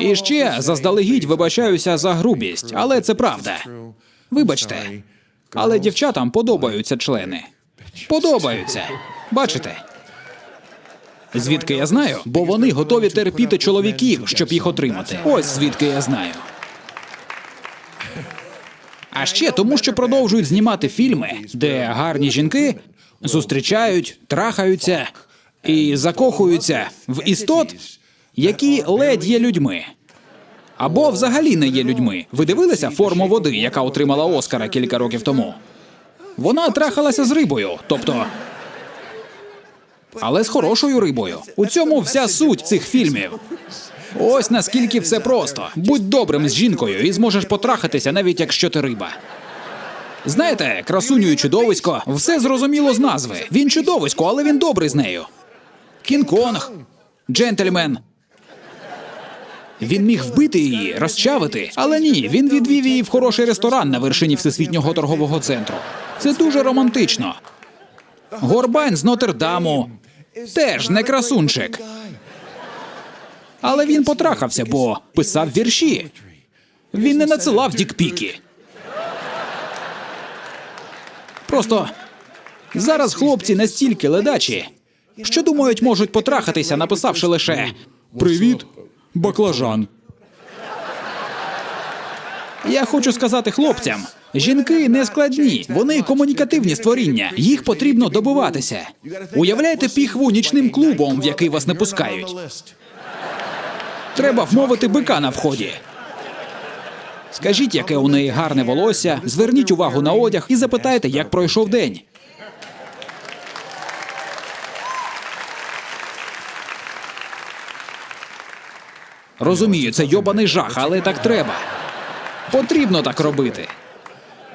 І ще заздалегідь вибачаюся за грубість, але це правда. Вибачте, але дівчатам подобаються члени. Подобаються. Бачите? Звідки я знаю? Бо вони готові терпіти чоловіків, щоб їх отримати. Ось звідки я знаю. А ще тому, що продовжують знімати фільми, де гарні жінки зустрічають, трахаються і закохуються в істот, які ледь є людьми. Або взагалі не є людьми. Ви дивилися форму води, яка отримала Оскара кілька років тому? Вона трахалася з рибою, тобто. Але з хорошою рибою. У цьому вся суть цих фільмів. Ось наскільки все просто. Будь добрим з жінкою і зможеш потрахатися, навіть якщо ти риба. Знаєте, красуню і чудовисько, все зрозуміло з назви. Він чудовисько, але він добрий з нею. Кінг-Конг, джентльмен. Він міг вбити її, розчавити, але ні, він відвів її в хороший ресторан на вершині всесвітнього торгового центру. Це дуже романтично. Горбань з Нотр-Даму теж не красунчик. Але він потрахався, бо писав вірші. Він не надсилав дікпіки. Просто зараз хлопці настільки ледачі, що думають, можуть потрахатися, написавши лише Привіт, баклажан. Я хочу сказати хлопцям: жінки не складні, вони комунікативні створіння. Їх потрібно добиватися. Уявляєте піхву нічним клубом, в який вас не пускають. Треба вмовити бика на вході. Скажіть, яке у неї гарне волосся, зверніть увагу на одяг і запитайте, як пройшов день. Розумію, це йобаний жах, але так треба. Потрібно так робити.